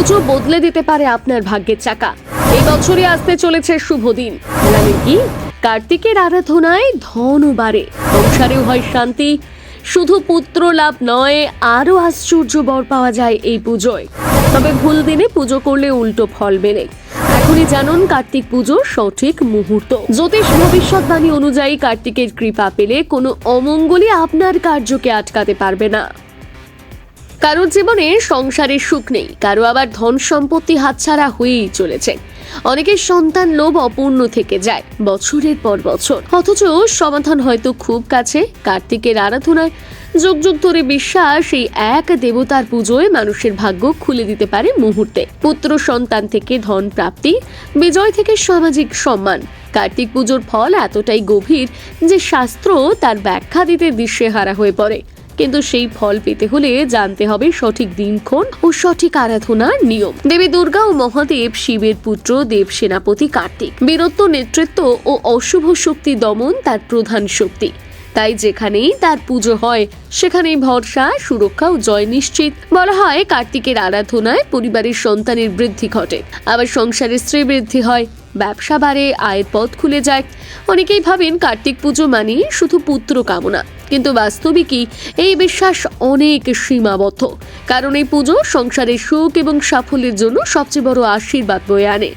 পুজো বদলে দিতে পারে আপনার ভাগ্যের চাকা। এই বছরই আসতে চলেছে শুভ দিন। কি? কার্তিকের আরাধনায় ধনও বাড়ে। সংসারেও হয় শান্তি। শুধু পুত্র লাভ নয়, আরও আশ্চর্য বর পাওয়া যায় এই পুজোয়। তবে ভুল দিনে পুজো করলে উল্টো ফল মেলে। এখনই জানুন কার্তিক পুজোর সঠিক মুহূর্ত। জ্যোতিষ ভবিষ্যৎবাণী অনুযায়ী কার্তিকের কৃপা পেলে কোনো অমঙ্গলই আপনার কার্যকে আটকাতে পারবে না। কারোর জীবনে সংসারের সুখ নেই, কারও আবার ধন সম্পত্তি হাতছাড়া হয়েই চলেছে। অনেকের সন্তান লোভ অপূর্ণ থেকে যায়, বছরের পর বছর। অথচ সমাধান হয়তো খুব কাছে, কার্তিকের আরাধনায় যুগ যুগ ধরে বিশ্বাস এই এক দেবতার পুজোয় মানুষের ভাগ্য খুলে দিতে পারে মুহূর্তে। পুত্র সন্তান থেকে ধন প্রাপ্তি, বিজয় থেকে সামাজিক সম্মান। কার্তিক পুজোর ফল এতটাই গভীর যে শাস্ত্র তার ব্যাখ্যা দিতে দিশেহারা হয়ে পড়ে। কিন্তু সেই ফল পেতে হলে জানতে হবে সঠিক দিনক্ষণ ও সঠিক আরাধনার নিয়ম। দেবী দুর্গা ও মহাদেব শিবের পুত্র দেব সেনাপতি কার্তিক। বীরত্ব, নেতৃত্ব ও অশুভ শক্তি দমন তার প্রধান শক্তি। তাই যেখানেই তার পুজো হয়, সেখানেই ভরসা, সুরক্ষা ও জয় নিশ্চিত। বলা হয়, কার্তিকের আরাধনায় পরিবারের সন্তানের বৃদ্ধি ঘটে। আবার সংসারে স্ত্রী বৃদ্ধি হয়। ব্যবসা বাড়ে, আয়ের পথ খুলে যায়। অনেকেই ভাবেন, কার্তিক পুজো মানে শুধু পুত্র কামনা। কিন্তু বাস্তবিকই এই বিশ্বাস অনেক সীমাবদ্ধ। কারণ এই পুজো সংসারের সুখ এবং সাফল্যের জন্য সবচেয়ে বড় আশীর্বাদ বয়ে আনে।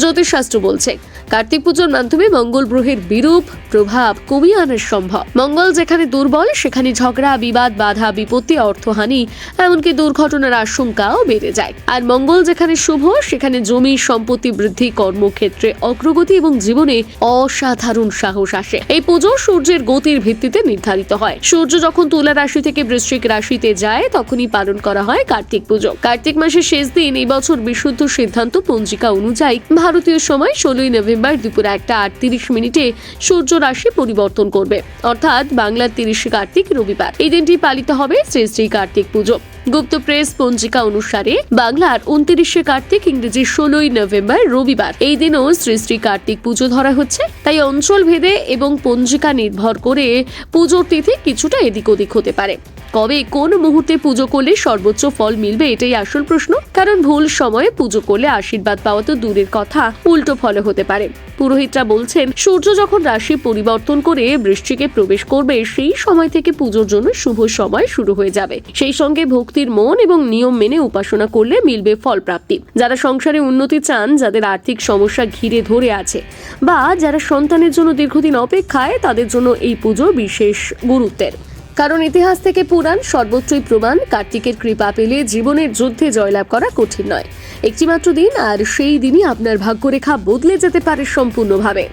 জ্যোতিষশাস্ত্র বলছে কার্তিক পুজোর মাধ্যমে মঙ্গল গ্রহের বিরূপ প্রভাব কমিয়ে আনা সম্ভব। মঙ্গল যেখানে দুর্বল, সেখানে ঝগড়া, বিবাদ, বাধা, বিপত্তি, অর্থহানি, এমনকি দুর্ঘটনার আশঙ্কাও বেড়ে যায়। আর মঙ্গল যেখানে শুভ, সেখানে জমি, সম্পত্তি বৃদ্ধি, কর্মক্ষেত্রে অগ্রগতি এবং জীবনে অসাধারণ সাহস আসে। এই পুজো সূর্যের গতির ভিত্তিতে নির্ধারিত হয়। সূর্য যখন তুলা রাশি থেকে বৃশ্চিক রাশিতে যায়, তখনই পালন করা হয় কার্তিক পুজো। কার্তিক মাসের শেষ দিন এই বছর বিশুদ্ধ সিদ্ধান্ত পঞ্জিকা অনুযায়ী ভারতীয় সময় ষোলোই নভেম্বর দুপুর একটা আটত্রিশ মিনিটে সূর্য রাশি পরিবর্তন করবে। অর্থাৎ বাংলার তিরিশে কার্তিক রবিবার। এই দিনটি পালিত হবে শ্রী শ্রী কার্তিক পুজো। গুপ্ত প্রেস পঞ্জিকা অনুসারে বাংলার উনত্রিশে কার্তিক ইংরেজি ষোলোই নভেম্বর রবিবার। এই দিনও শ্রী শ্রী কার্তিক পুজো ধরা হচ্ছে। তাই অঞ্চল ভেদে এবং পঞ্জিকা নির্ভর করে পুজোর তিথি কিছুটা এদিক ওদিক হতে পারে। কবে কোন মুহূর্তে পুজো করলে সর্বোচ্চ ফল মিলবে এটাই আসল প্রশ্ন। কারণ ভুল সময়ে পুজো করলে আশীর্বাদ পাওয়া তো দূরের কথা, উল্টো ফলে হতে পারে। পুরোহিতরা বলছেন, সূর্য যখন রাশি পরিবর্তন করে বৃষ্টিকে প্রবেশ করবে, সেই সময় থেকে পুজোর জন্য শুভ সময় শুরু হয়ে যাবে। সেই সঙ্গে ভক্তির মন এবং নিয়ম মেনে উপাসনা করলে মিলবে ফল প্রাপ্তি যারা সংসারে উন্নতি চান, যাদের আর্থিক সমস্যা ঘিরে ধরে আছে বা যারা সন্তানের জন্য দীর্ঘদিন অপেক্ষায়, তাদের জন্য এই পুজো বিশেষ গুরুত্বের। কারণ ইতিহাস থেকে পুরাণ সর্বোচ্চই প্রমাণ, কার্তিকের কৃপা পেলে জীবনের যুদ্ধে জয়লাভ করা কঠিন নয়। একটিমাত্র দিন, আর সেই দিনই আপনার ভাগ্যরেখা বদলে যেতে পারে সম্পূর্ণভাবে।